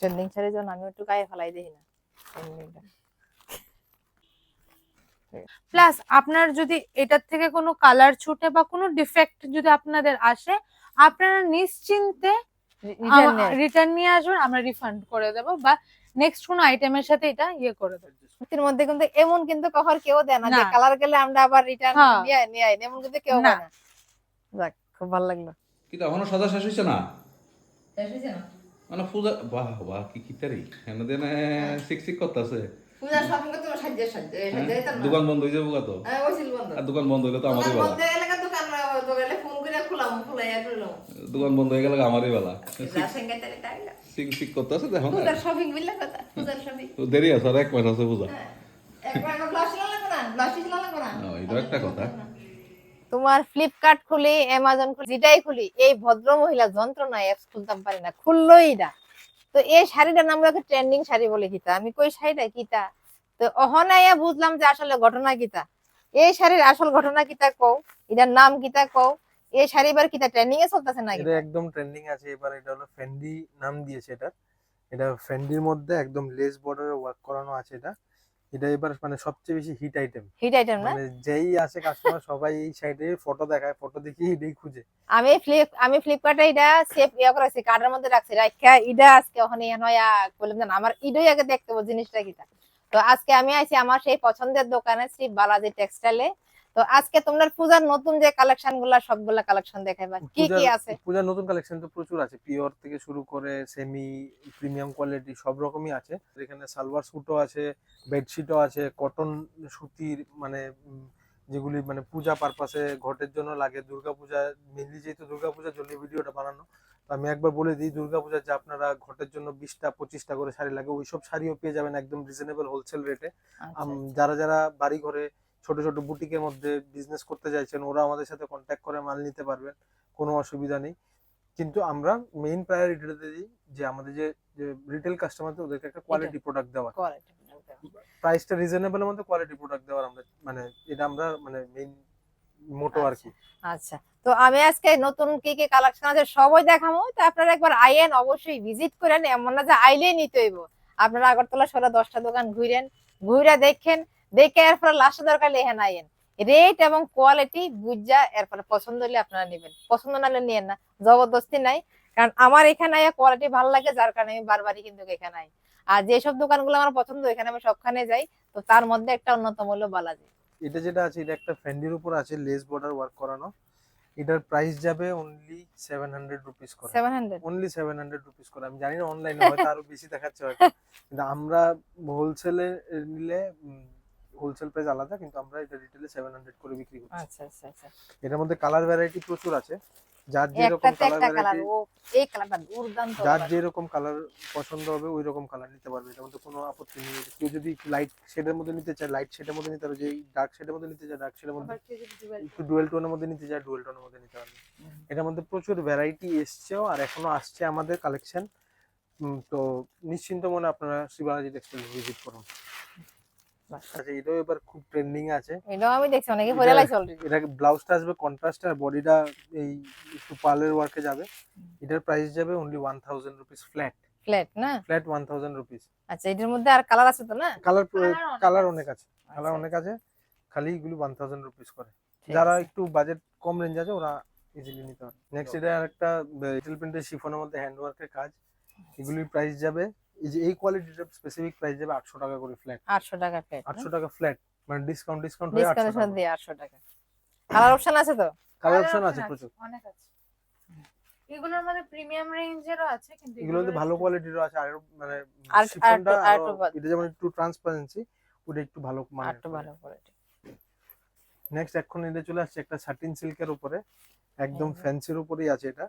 Trending শাড়ির জন্য আমি একটু গায়ে ফেলাই দেখি না। ট্রেন্ডিংটা প্লাস আপনার যদি এটার থেকে কোনো কালার ছুটে বা কোনো ডিফেক্ট যদি আপনাদের আসে আপনারা নিশ্চিন্তে রিটার্ন নিয়ে আসবেন আমরা রিফান্ড করে দেব বা নেক্সট কোনো আইটেমের সাথে এটা ইয়ে করে দেবো। কুর্তির মধ্যে কিন্তু এমন কিন্তু কখর কেউ দেয় না যে কালার গেলে আমরা আবার রিটার্ন হ্যাঁ। নিয়ে নিয়ে আইনি এমন কিন্তু কেউ না। না। যাক খুব ভালো লাগল। কিন্তু এখনও সাজা শেষ হয়েছে না? মানে পূজা বাহ বাহ কি কি তারি এনে দেনে সিক সিক করতেছে। পূজার শপিং করতে সাহায্য সাহায্য সাহায্য দোকান বন্ধ হয়ে যাব তো? হ্যাঁ ওই ছিল বন্ধ। আর দোকান বন্ধ হইলে তো আমারই বেলা। মধ্যে এলাকা দোকান দোকানে ফোন করে খুলাম খুলাইয়া করলাম দোকান বন্ধ হয়ে গেলে আমারই তাইলা সিক সিক করতেছে দেখো না। পূজার শপিং বিল্লা কথা পূজার শপিং। তো দেরি আছে আর এক মাস আছে পূজা। একবার আমার ব্লাউজ লাগবে না ব্লাউজ লাগবে না এটাও একটা কথা। তোমার ফ্লিপকার্ট খুলি অ্যামাজন খুলি, যেটাই খুলি, এই ভদ্র মহিলা যন্ত্রণা অ্যাপস খুলতাম পারি না, খুললোই না। তো এই শাড়িটার নাম রাখে ট্রেন্ডিং শাড়ি বলে কিতা আমি কই শাড়িটা? কিতা তো অহনাইয়া বুঝলাম যে আসলে ঘটনা কিতা এই শাড়ির আসল ঘটনা কিতা কও, এটার নাম কিতা কও, এই শাড়ি এবার কিতা ট্রেন্ডিং এ চলতেছে না এটা একদম ট্রেন্ডিং আছে, এবার এটা হলো ফেন্ডি নাম দিয়েছে এটা এটা ফেন্ডির মধ্যে একদম লেস বর্ডারে ওয়ার্ক করানো আছে এটা। এটা এবার মানে সবচেয়ে বেশি হিট আইটেম হিট আইটেম না? মানে যেই আসে কাস্টমার সবাই এই সাইডে ফটো দেখায় ফটো দেখি এটাই খুঁজে। আমি ফ্লিপ আমি ফ্লিপকার্টে এটা সেভ ইয়া করেছি কার্ডের মধ্যে রাখছি। রাখা ইডা আজকে ওখানে নয়া বললাম না, আমার ইডই আগে দেখতে হবে জিনিসটা কিটা। তো আজকে আমি আইছি আমার সেই পছন্দের দোকানে শ্রী বালাজি টেক্সটাইলে তো আজকে তোমরা পূজার নতুন যে কালেকশনগুলা সবগুলা কালেকশন দেখাইবা। কি কি আছে? পূজার নতুন কালেকশন তো প্রচুর আছে। পিওর থেকে শুরু করে সেমি প্রিমিয়াম কোয়ালিটি সব রকমই আছে। এখানে সালোয়ার স্যুটও আছে বেডশিটও আছে কটন সুতির মানে যেগুলি মানে পূজা পারপাসে ঘটের জন্য লাগে। দুর্গাপূজা মেনলি যেহেতু দুর্গাপূজার জন্য ভিডিওটা বানানো তো আমি একবার বলে দিই দুর্গাপূজার যে আপনারা ঘটের জন্য বিশটা পঁচিশটা করে শাড়ি লাগে ওইসব শাড়িও পেয়ে যাবেন একদম রিজনেবল হোলসেল রেটে যারা যারা বাড়ি ঘরে ছোট ছোট বুটিকের মধ্যে বিজনেস করতে চাইছেন ওরা আমাদের সাথে কন্ট্যাক্ট করে মাল নিতে পারবেন কোনো অসুবিধা নেই। কিন্তু আমরা মেইন প্রায়োরিটিটা দিই যে আমাদের যে রিটেল কাস্টমার ওদেরকে একটা কোয়ালিটি প্রোডাক্ট দেওয়া। প্রাইসটা রিজনেবল মধ্যে কোয়ালিটি প্রোডাক্ট দেওয়ার আমরা মানে এটা আমরা মানে মেইন মোটো আর কি। আচ্ছা তো আমি আজকে নতুন কি কি কালেকশন আছে সবই দেখাবো তো আপনারা একবার আইয়েন অবশ্যই ভিজিট করেন এমন না যে আইলেই নিতে হইব। আপনারা আগরতলা শহরে দশটা দোকান ঘুরেন ঘুরে দেখেন দেখে এরপরে লাস্টে দরকার লেহেন আইয়েন রেট এবং কোয়ালিটি বুঝা এরপরে পছন্দ হলে আপনারা নেবেন। পছন্দ না হলে নিয়েন না। জবরদস্তি নাই। কারণ আমার এখানে কোয়ালিটি ভালো লাগে যার কারণে আমি বারবারই কিন্তু এখানে আই। আর যেসব দোকানগুলো আমার পছন্দ এখানে আমি সবখানে যাই। তো তার মধ্যে একটা অন্যতম হলো বালাজি। এটা যেটা আছে এটা একটা ফ্যান্ডির উপর আছে লেস বর্ডার ওয়ার্ক করানো। এটার প্রাইস যাবে অনলি সেভেন হান্ড্রেড রুপিস করে। Seven hundred only seven hundred rupees করে। আমি জানি না অনলাইনে হয়তো আরও বেশি দেখাচ্ছে হয়তো। কিন্তু আমরা হোলসেলে নিলে হোলসেল প্রাইস আলাদা কিন্তু আমরা এটা রিটেলে সেভেন হান্ড্রেড করে বিক্রি করছি। আচ্ছা আচ্ছা আচ্ছা। এটার মধ্যে কালার ভ্যারাইটি প্রচুর আছে। যার যেরকম কালার একটা কালার ভ্যারাইটি ও এই কালারটা দুর্দান্ত যার। যেরকম কালার পছন্দ হবে ওই রকম কালার নিতে পারবে। এটার মধ্যে কোনো আপত্তি নেই। কেউ যদি লাইট শেডের মধ্যে নিতে চায় লাইট শেডের মধ্যে নিতে পারবে। যে ডার্ক শেডের মধ্যে নিতে চায় ডার্ক শেডের মধ্যে একটু ডুয়েল টোনের মধ্যে নিতে চায় ডুয়েল টোনের মধ্যে নিতে পারবে। এটার মধ্যে প্রচুর ভ্যারাইটি এসছেও আর এখনও আসছে আমাদের কালেকশন তো নিশ্চিন্ত মনে আপনারা শিবালাজি টেক্সটাইল ভিজিট করুন। আচ্ছা এটাও এবার খুব ট্রেন্ডিং আছে। এটাও আমি দেখছি অনেকে পরে লাইছে অলরেডি এটা ব্লাউজটা আসবে কন্ট্রাস্ট আর বডিটা এই একটু পার্লের ওয়ার্কে যাবে। এটার প্রাইস যাবে only one thousand rupees flat flat না? ফ্ল্যাট ওয়ান থাউজেন্ড রুপিস আচ্ছা এটার মধ্যে আর কালার আছে তো না? কালার কালার অনেক আছে। কালার আচ্ছা, অনেক আছে খালি এগুলি ওয়ান থাউজেন্ড রুপিস করে। যারা একটু বাজেট কম রেঞ্জ আছে ওরা ইজিলি নিতে পারে। নেক্সট এটা একটা লিটল প্রিন্টের শিফনের মধ্যে হ্যান্ড ওয়ার্কের কাজ এগুলির প্রাইস যাবে। এই যে এই কোয়ালিটিটার স্পেসিফিক প্রাইস যাবে আটশো টাকা করে ফ্ল্যাট আটশো টাকা ফ্ল্যাট আটশো টাকা ফ্ল্যাট মানে ডিসকাউন্ট ডিসকাউন্ট হয়ে আটশো ডিসকাউন্টেশন টাকা। দিয়ে আটশো টাকা। কালার অপশন আছে তো? কালার অপশন আছে প্রচুর। অনেক আছে। এগুলোর মধ্যে প্রিমিয়াম রেঞ্জেরও আছে কিন্তু এগুলো মধ্যে ভালো কোয়ালিটিরও আছে আর মানে আর- শিফনটা ভালো। এটা যেমন একটু ট্রান্সপারেন্সি ওটা একটু ভালো আর মানে একটু ভালো কোয়ালিটি নেক্সট এখন এটা চলে আসছে একটা সাটিন সিল্কের উপরে। একদম একদম। ফ্যান্সির উপরেই আছে এটা।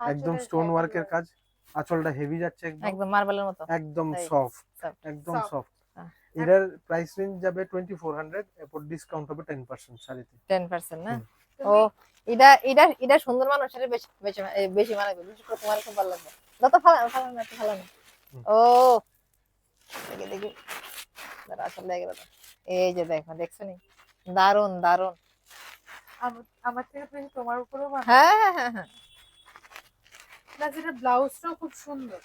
একদম স্টোন ওয়ার্কের কাজ। আঁচলটা হেভি যাচ্ছে একদম। একদম মার্বেলের মতো। একদম সফট একদম সফট হ্যাঁ। এটার প্রাইস রেঞ্জ যাবে টোয়েন্টি ফোর হান্ড্রেড এরপর ডিসকাউন্ট হবে টেন পার্সেন্ট শাড়িতে। টেন পার্সেন্ট না? ও এটা এটা এটা সুন্দর মানুষের বেশি বেশি এ, বেশি করে তোমার খুব ভালো লাগবে। যত ভালো ভালো না ভালো না। ও দেখি দেখি। দাঁড়া, আসল দেখে দাঁড়া। এই যে দেখো দেখছ নি? দারুণ দারুণ আমার- থেকে বেশি তোমার উপরেও হ্যাঁ হ্যাঁ হ্যাঁ হ্যাঁ। প্লাস এটা ব্লাউজটাও খুব সুন্দর।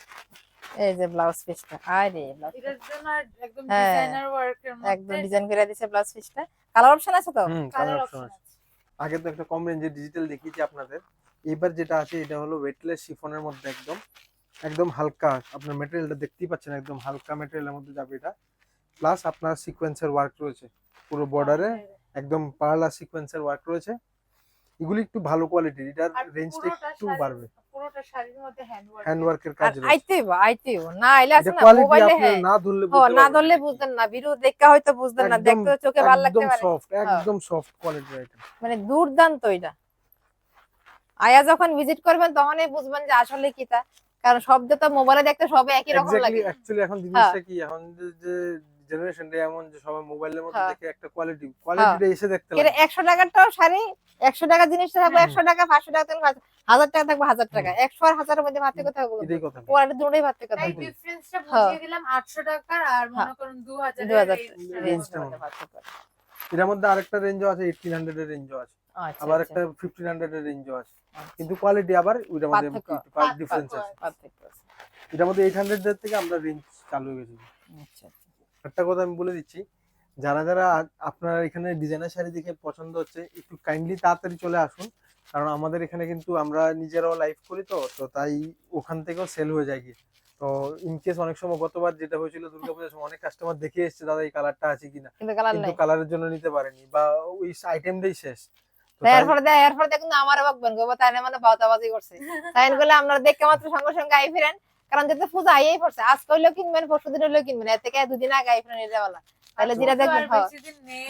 এই যে ব্লাউজ পিসটা আরে এটার জন্য একদম হ্যাঁ, ডিজাইনার ওয়ার্কের একদম ডিজাইন করে দিছে ব্লাউজ পিসটা। কালার অপশন আছে তো? কালার অপশন অপশন আছে। আগে তো একটা কম রেঞ্জের ডিজিটাল দেখিয়েছি আপনাদের। এবার যেটা আছে এটা হলো ওয়েটলেস শিফনের মধ্যে একদম একদম হালকা। আপনার মেটেরিয়ালটা দেখতেই পাচ্ছেন একদম হালকা মেটেরিয়ালের মধ্যে যাবে এটা। প্লাস আপনার সিকোয়েন্সের ওয়ার্ক রয়েছে। পুরো বর্ডারে একদম পার্লা সিকোয়েন্সের ওয়ার্ক রয়েছে। এগুলি একটু ভালো কোয়ালিটির এটার রেঞ্জটা একটু বাড়বে। পুরোটা শাড়ির মধ্যে হ্যান্ড ওয়ার্কের কাজ রয়েছে। আইতেইব আইতেইব না আইলে আছে না মোবাইলে হ্যাঁ। না ধরলে বুঝতে না ধরলে বুঝতেন না ভিডিও দেখে হয়তো বুঝতেন না দেখতে চোখে ভালো লাগতে একদম সফট একদম সফট কোয়ালিটির আইটেম মানে দুর্দান্ত এটা। আয়া যখন ভিজিট করবেন তখনই বুঝবেন যে আসলে কি তা। কারণ শব্দ তো মোবাইলে দেখতে সবে একই রকম লাগে। এখন জিনিসটা কি? এখন যে জেনারেশনটা এমন যে সবাই মোবাইলের মধ্যে হ্যাঁ। দেখে একটা কোয়ালিটি কোয়ালিটিটা এসে দেখতে লাগে একশো টাকারটাও শাড়ি একশো টাকা জিনিসটা থাকবে হুম। একশো টাকা পাঁচশো টাকা থাকবে হাজার টাকা থাকবে হাজার টাকা। একশো আর হাজারের মধ্যে পার্থক্য থাকবে এটাই কথা। কোয়ালিটি দুটোই পার্থক্য ডিফারেন্সটা হ্যাঁ। বুঝিয়ে দিলাম 800 টাকার আর মনে হ্যাঁ। করুন 2000 দু হাজার range রেঞ্জের পার্থক্য। এটার মধ্যে আরেকটা রেঞ্জও আছে এইটিন হান্ড্রেড এর রেঞ্জও আছে। আচ্ছা, আবার আচ্ছা, একটা ফিফটিন হান্ড্রেড এর রেঞ্জও আছে। আচ্ছা। কিন্তু কোয়ালিটি আবার ওইটার মধ্যে ডিফারেন্স আছে। পার্থক্য আছে। এটার মধ্যে এইট হান্ড্রেড থেকে আমরা রেঞ্জ চালু হয়ে গেছি। আচ্ছা। একটা কথা আমি বলে দিচ্ছি যারা যারা আপনার এখানে ডিজাইনার শাড়ি দেখে পছন্দ হচ্ছে একটু কাইন্ডলি তাড়াতাড়ি চলে আসুন। কারণ আমাদের এখানে কিন্তু আমরা নিজেরাও লাইভ করি তো তো তাই ওখান থেকেও সেল হয়ে যায় গিয়ে। তো ইন কেস অনেক সময় গতবার যেটা হয়েছিল দুর্গাপূজার সময় অনেক কাস্টমার দেখে এসেছে দাদা এই কালারটা আছে কিনা? কিন্তু কালারের জন্য নিতে পারেনি বা ওই আইটেমটাই শেষ। এরপরে দেয় এরপরে দেখুন আমার বকবেন গো তাই না মানে বাউতাবাজি করছে। তাই বলে আপনারা দেখে মাত্র সঙ্গে সঙ্গে আই ফিরেন। কারণ যেতে পূজা আইয়াই পড়ছে আজ কইলেও কিনবেন পরশু দিন হইলেও কিনবেন। এর থেকে দুদিন আগে আই ফিরেন এটা বলা তাহলে যেটা দেখবেন হ্যাঁ।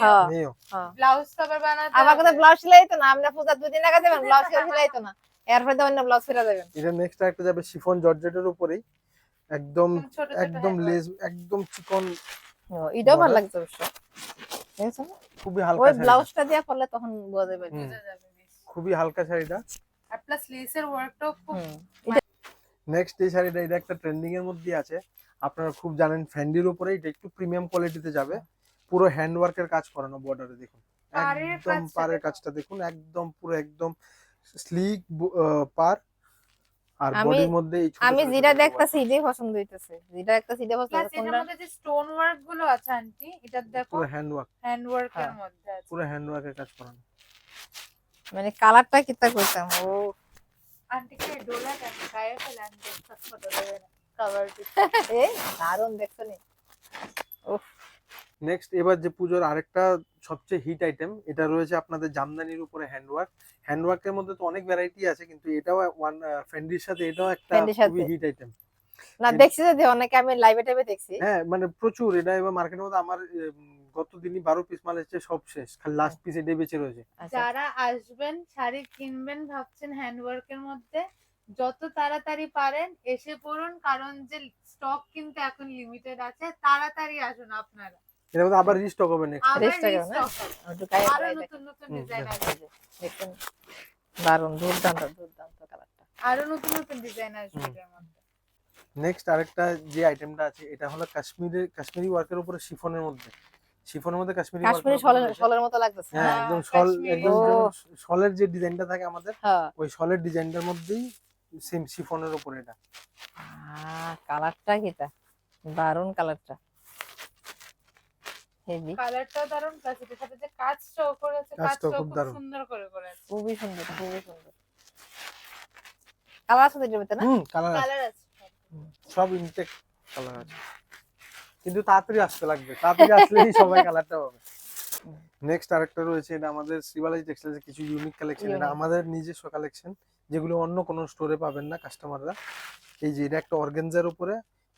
হ্যাঁ হ্যাঁ। ব্লাউজ আবার বানাতে আমার কথা ব্লাউজ সেলাই তো না আমরা পূজা দুদিন আগে দেবেন ব্লাউজ সেলাই তো না। এরপরে তো অন্য ব্লাউজ ফিরে দেবেন এটা নেক্সট একটা যাবে শিফন জর্জেটের উপরেই। একদম একদম লেস একদম চিকন এটাও ভালো লাগছে অবশ্য? খুবই হালকা শাড়ি ব্লাউজটা দিয়ে পরলে তখন বোঝা যাবে। খুবই হালকা শাড়িটা। আর প্লাস লেসের ওয়ার্কটাও খুব নেক্সট এই শাড়িটা এটা একটা ট্রেন্ডিং এর মধ্যে আছে। আপনারা খুব জানেন ফ্যান্ডির উপরে এটা একটু প্রিমিয়াম কোয়ালিটিতে যাবে। পুরো হ্যান্ড ওয়ার্কের কাজ করানো বর্ডারে দেখুন। একদম দেখো। কাজটা দেখুন একদম পুরো একদম স্লিক পার। আর বডির মধ্যে এই আমি যেটা ছোট work। দেখতাছি এটাই পছন্দ হইতেছে। যেটা দেখতাছি এটা পছন্দ প্লাস হইতেছে, মধ্যে যে স্টোন ওয়ার্কগুলো আছে আন্টি এটা দেখো পুরো হ্যান্ড ওয়ার্ক হ্যান্ড ওয়ার্কের। মধ্যে আছে। পুরো হ্যান্ড ওয়ার্কের কাজ করানো। মানে কালারটা কিতা কইতাম ও আন্টিকে ডোলা দেন গায়ে ফেলে সব ফটো দেবে না। কভার এ দারুণ দেখছ নি? নেক্সট এবার যে পুজোর আরেকটা সবচেয়ে হিট আইটেম এটা রয়েছে আপনাদের জামদানির উপরে হ্যান্ডওয়ার্ক হ্যান্ডওয়ার্কের মধ্যে তো অনেক ভ্যারাইটি আছে কিন্তু এটাও ওয়ান ফ্রেন্ডির সাথে এটাও একটা খুবই হিট আইটেম না দেখছি যদি অনেকে আমি লাইভে টাইভে দেখছি। হ্যাঁ মানে প্রচুর। এটা এবার মার্কেটের মধ্যে আমার উম, গত দিনই বারো পিস মাল এসেছে সব শেষ। খালি লাস্ট পিস এটাই বেঁচে রয়েছে। আচ্ছা। যারা আসবেন শাড়ি কিনবেন ভাবছেন হ্যান্ড ওয়ার্কের মধ্যে যত তাড়াতাড়ি পারেন এসে পড়ুন কারণ যে স্টক কিন্তু এখন লিমিটেড আছে তাড়াতাড়ি আসুন আপনারা। এর মধ্যে আবার রিস্টক হবে নেক্সট হবে। আরও নতুন নতুন ডিজাইন আসবে। দেখুন। দারুণ দুর্দান্ত দুর্দান্ত কালারটা আরও নতুন নতুন ডিজাইন আসবে। মধ্যে। নেক্সট আরেকটা যে আইটেমটা আছে এটা হলো কাশ্মীরের কাশ্মীরি ওয়ার্কের উপরে শিফনের মধ্যে। শিফনের মধ্যে কাশ্মীরি কাশ্মীরি শলের শলের মতো লাগতেছে। হ্যাঁ হ্যাঁ, একদম শল একদম শলের যে ডিজাইনটা থাকে আমাদের হ্যাঁ। ওই শলের ডিজাইনটার মধ্যেই সেম শিফনের উপরে এটা। কালারটা কিটা দারুণ কালারটা হেভি কালারটাও দারুণ প্লাস এটার সাথে যে কাজটাও করেছে কাজটাও খুব সুন্দর করে করেছে। খুবই সুন্দর খুবই সুন্দর। কালার আছে তো এটার ভিতরে না? হুম কালার কালার আছে। সব ইনটেক কালার আছে। কিন্তু তাড়াতাড়ি আসতে লাগবে। তাড়াতাড়ি আসলেই সবাই কালারটা পাবে। নেক্সট আরেকটা রয়েছে এটা আমাদের শ্রীবালাজি টেক্সটাইলসের কিছু ইউনিক কালেকশন এটা. আমাদের নিজস্ব কালেকশন যেগুলো অন্য কোনো স্টোরে পাবেন না কাস্টমাররা এই যে এটা একটা অর্গেনজার উপরে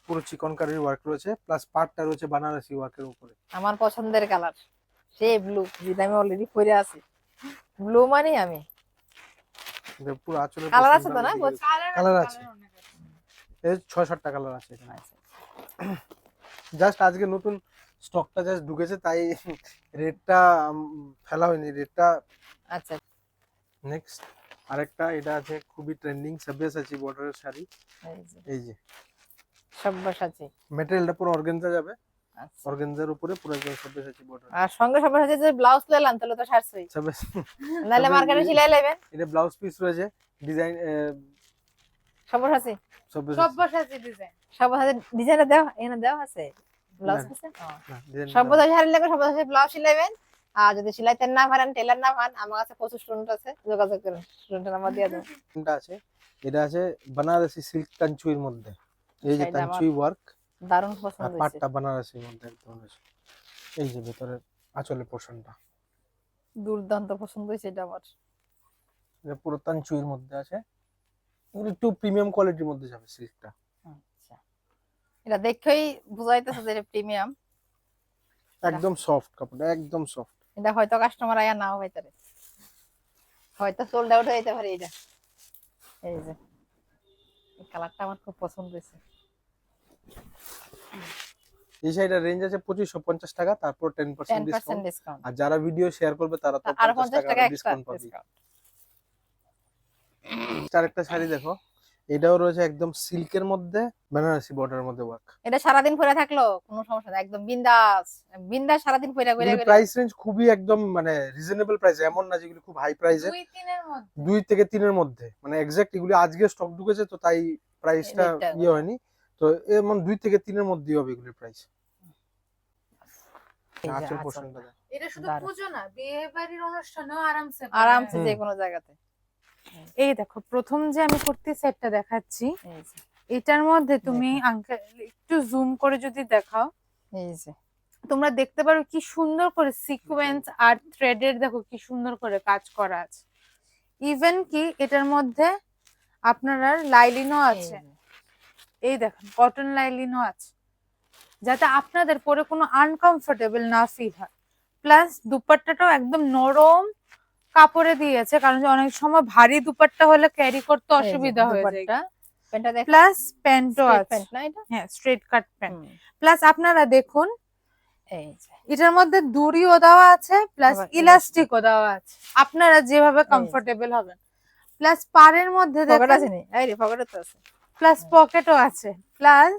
পুরো চিকন কারির ওয়ার্ক রয়েছে প্লাস পার্টটা রয়েছে বানারসি ওয়ার্কের উপরে। আমার পছন্দের কালার সে ব্লু যেটা আমি অলরেডি পরে আছি। ব্লু মানে আমি। এটা পুরো আঁচলের কালার আছে তো না? কালার আছে। এর ছয় সাতটা কালার আছে এখানে। জাস্ট আজকে নতুন স্টকটা জাস্ট ঢুকেছে তাই রেটটা ফেলা হয়নি। রেটটা আচ্ছা। নেক্সট আরেকটা এটা আছে খুবই ট্রেন্ডিং সাব্যাসাচি বর্ডারের শাড়ি। এই যে। আছে মেটেরিয়ালটা পুরো অর্গেনজা যাবে। আচ্ছা। অর্গেনজার উপরে পুরো একদম সাব্যাসাচি বর্ডার আর সঙ্গে সব্বাস আছে যে ব্লাউজ নিলাম তাহলে তো সারছই নাহলে মার্কেটে সিলাই নেবেন। এটা ব্লাউজ পিস রয়েছে ডিজাইন সব্বাস আছে সব বসাচ্ছি ডিজাইন সব ডিজাইনে দেওয়া এখানে দেওয়া আছে। ব্লাউজ আছে? সব করা। শাড়ি লাগবে সব ব্লাউজ সিলাইবেন। আর যদি সিলাইতে না পারেন টেলার না পান আমার কাছে প্রচুর স্টুডেন্ট আছে যোগাযোগ করুন। স্টুডেন্টের নাম্বার দিয়ে কোনটা আছে এটা আছে বানারসি সিল্ক কাঞ্চুইর মধ্যে। এই যে কাঞ্চুই ওয়ার্ক দারুণ পছন্দ হয়েছে। পাটটা বানারসির মধ্যে একদম আছে এই যে ভেতরে আঁচলের পোর্শনটা দুর্দান্ত পছন্দ হয়েছে এটা আমার। এটা পুরো তাঞ্চুইর মধ্যে আছে। এগুলো একটু প্রিমিয়াম কোয়ালিটির মধ্যে যাবে সিল্কটা। এটা দেখেই বুঝাইতেছে যে প্রিমিয়াম। একদম সফট কাপড় একদম সফট এটা হয়তো কাস্টমার আয়া নাও হইতে হয়তো সোল্ড আউট হইতে পারে এটা এই যে এই কালারটা আমার খুব পছন্দ হয়েছে। এই শাড়িটার রেঞ্জ আছে পঁচিশশো পঞ্চাশ টাকা তারপর ten ten percent percent discount discount আর যারা ভিডিও শেয়ার করবে তারা তো আর পঞ্চাশ পঞ্চাশ টাকা টাকা ডিসকাউন্ট পাবে। আরেকটা শাড়ি দেখো। এটাও রয়েছে একদম সিল্কের মধ্যে বেনারসি বর্ডারের মধ্যে ওয়ার্ক এটা সারাদিন পরে থাকল? কোনো সমস্যা নাই একদম বিন্দাস। বিন্দাস সারাদিন পরে করে প্রাইস রেঞ্জ খুবই একদম মানে রিজনেবল প্রাইস এমন না যেগুলো খুব হাই প্রাইসে দুই তিনের মধ্যে। দুই থেকে তিনের মধ্যে। মানে এক্সাক্ট এগুলি আজকে স্টক ঢুকেছে তো তাই প্রাইসটা ইয়ে হয়নি। তো এমন দুই থেকে তিনের মধ্যেই হবে এগুলির প্রাইস এটা শুধু। পুজো না বিয়ে বাড়ির অনুষ্ঠানেও আরামসে আরামসে যে কোনো জায়গাতে। এই দেখো প্রথম যে আমি কুর্তি সেটটা দেখাচ্ছি এটার মধ্যে তুমি আঙ্কেল একটু জুম করে যদি দেখাও। এই যে। তোমরা দেখতে পারো কি সুন্দর করে সিকোয়েন্স আর থ্রেডের দেখো কি সুন্দর করে কাজ করা আছে। ইভেন কি এটার মধ্যে আপনার লাইলিনও এই আছে। এই দেখেন কটন লাইলিনও আছে। যাতে আপনাদের পরে কোনো আনকমফোর্টেবল না ফিল হয়। প্লাস দুপাট্টাটাও একদম নরম কাপড়ে দিয়েছে কারণ অনেক সময় ভারী দুপাট্টা হলে ক্যারি করতে অসুবিধা হয়ে যায়। প্লাস প্যান্টও আছে। হ্যাঁ স্ট্রেট কাট প্যান্ট প্লাস আপনারা দেখুন এটার মধ্যে দড়িও দেওয়া আছে প্লাস ইলাস্টিকও দেওয়া আছে। আপনারা যেভাবে কমফোর্টেবল হবেন। প্লাস পাড়ের মধ্যে পকেট আছে নি? এই রে পকেটে তো আছে। প্লাস পকেটও আছে। প্লাস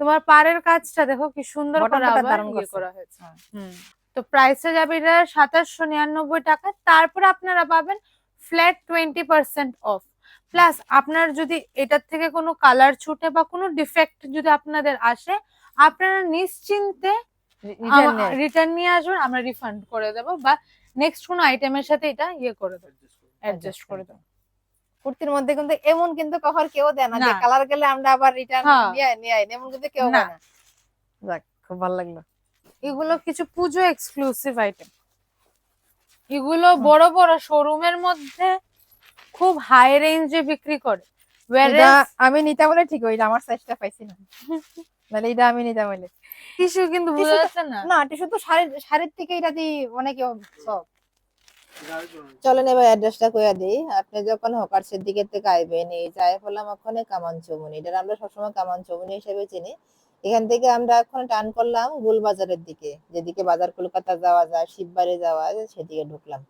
তোমার পাড়ের কাজটা দেখো কি সুন্দর করে ইয়ে। করা হয়েছে। হ্যাঁ। হুম। তো প্রাইসে যাবে এটা সাতাশশো নিরানব্বই টাকা। তারপর আপনারা পাবেন flat twenty percent off plus আপনার যদি এটার থেকে কোনো কালার ছুটে বা কোনো ডিফেক্ট যদি আপনাদের আসে আপনারা নিশ্চিন্তে রিটার্ন নিয়ে আসবেন। আমরা রিফান্ড করে দেব বা নেক্সট কোনো আইটেমের সাথে এটা ইয়ে করে দেবো। অ্যাডজাস্ট করে দেবো। কুর্তির মধ্যে কিন্তু এমন কিন্তু কখর কেউ দেয় না যে কালার গেলে আমরা আবার রিটার্ন হ্যাঁ। নিয়ে নিয়ে এমন কিন্তু কেউ। না। যাক খুব ভালো লাগল। এগুলো কিছু পুজো এক্সক্লুসিভ আইটেম এগুলো বড় বড় শোরুমের মধ্যে খুব হাই রেঞ্জে বিক্রি করে। আমি নিতে বলে ঠিক হইল আমার সাইজটা পাইছি না। নাহলে এটা আমি নিতে বলে। টিস্যু কিন্তু বোঝা যাচ্ছে না। না টিস্যু তো শাড়ির শাড়ির থেকে এটা দিয়ে অনেকে সব চলেন এবার অ্যাড্রেসটা কইয়া দিই। আপনি যখন হকারসের দিকে থেকে আইবেন এই বললাম ওখানে কামান চৌমুনি এটা আমরা সবসময় কামান চৌমুনি হিসেবে চিনি। এখান থেকে আমরা এখন টান করলাম গুলবাজারের দিকে। যেদিকে বাজার কলকাতা যাওয়া যায়, শিববাড়ি যাওয়া যায়, সেদিকে ঢুকলাম।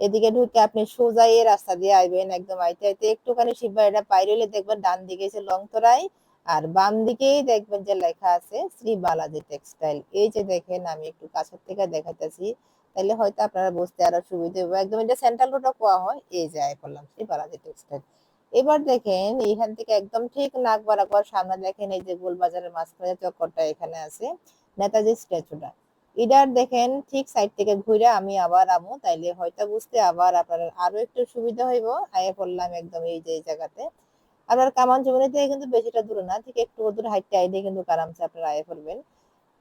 এদিকে ঢুকে আপনি সোজা এই রাস্তা দিয়ে আইবেন একদম আইতে আইতে একটুখানি শিববাড়িটা পাইরলে দেখবেন ডান দিকে এসে লংতরাই আর বাম দিকেই দেখবেন যে লেখা আছে শ্রী বালাজি টেক্সটাইল। এই যে দেখেন আমি একটু কাছের থেকে দেখাইতেছি তাহলে হয়তো আপনারা বুঝতে আরও সুবিধা হবে। একদম এটা সেন্ট্রাল রোডও কোয়া হয়, এই যায় করলাম শ্রী বালাজি টেক্সটাইল। এবার দেখেন এইখান থেকে একদম ঠিক নাক বরাবর সামনে দেখেন, এই যে গোলবাজারের মাঝখানে চক্করটা এখানে আছে, নেতাজি স্ট্যাচুটা। এটার দেখেন ঠিক সাইড থেকে ঘুরে আমি আবার আমু তাইলে হয়তো বুঝতে আবার আপনার আরও একটু সুবিধা হইব, আয়ে পড়লাম একদম এই যে জায়গাতে। আপনার কামান জমিনে থেকে কিন্তু বেশিটা দূরে না, ঠিক একটু দূর হাইটে আইলে কিন্তু আরামসে আপনার আয়ে পড়বেন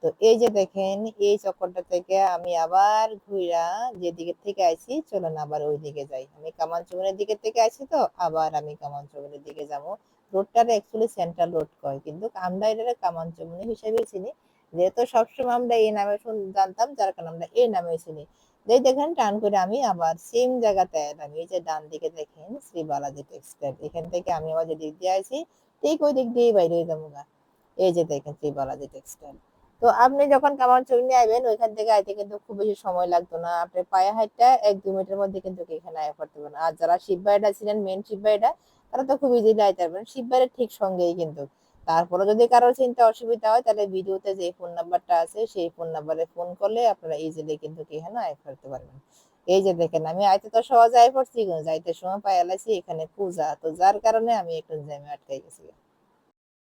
তো এই যে দেখেন, এই চক্করটা থেকে আমি আবার ঘুরা যেদিকে থেকে আইছি, চলুন আবার ওই দিকে যাই। আমি কামান চৌমনের দিকে থেকে আইছি তো, আবার আমি কামান চৌমনের দিকে যাব। রোডটারে অ্যাকচুয়ালি সেন্ট্রাল রোড কয়, কিন্তু আমরা এটারে কামান চৌমনি হিসেবে চিনি। যেহেতু সবসময় আমরা এই নামে জানতাম, যার কারণে আমরা এই নামে চিনি। যেই দেখেন, টান করে আমি আবার সেম জায়গাতে এলাম এই যে ডান দিকে দেখেন, শ্রী বালাজি টেক্সটাইল এখান থেকে আমি আবার যে দিক দিয়ে আইছি, ঠিক ওই দিক দিয়ে বাইরে হয়ে যাব এই যে দেখেন, শ্রী বালাজি টেক্সটাইল তো আপনি যখন কামান চৌনি আইবেন, ওইখান থেকে আইতে কিন্তু খুব বেশি সময় লাগতো না। আপনার পায়ে হাইটটা এক দু মিনিটের মধ্যে কিন্তু এখানে আয়া পড়তে পারেন আর যারা শিববাড়িটা ছিলেন মেন শিববাড়িটা তারা তো খুব ইজিলি আইতে পারবেন। শিববাড়ির ঠিক সঙ্গেই কিন্তু। তারপরে যদি কারোর চিন্তা অসুবিধা হয়, তাহলে ভিডিওতে যে ফোন নাম্বারটা আছে, সেই ফোন নাম্বারে ফোন করলে আপনারা ইজিলি কিন্তু এখানে আয় করতে পারবেন। এই যে দেখেন, আমি আইতে তো সহজে আয় পড়ছি, কিন্তু যাইতে সময় পাই এলাইছি এখানে পূজা। তো যার কারণে আমি একটু জ্যামে আটকাই গেছি।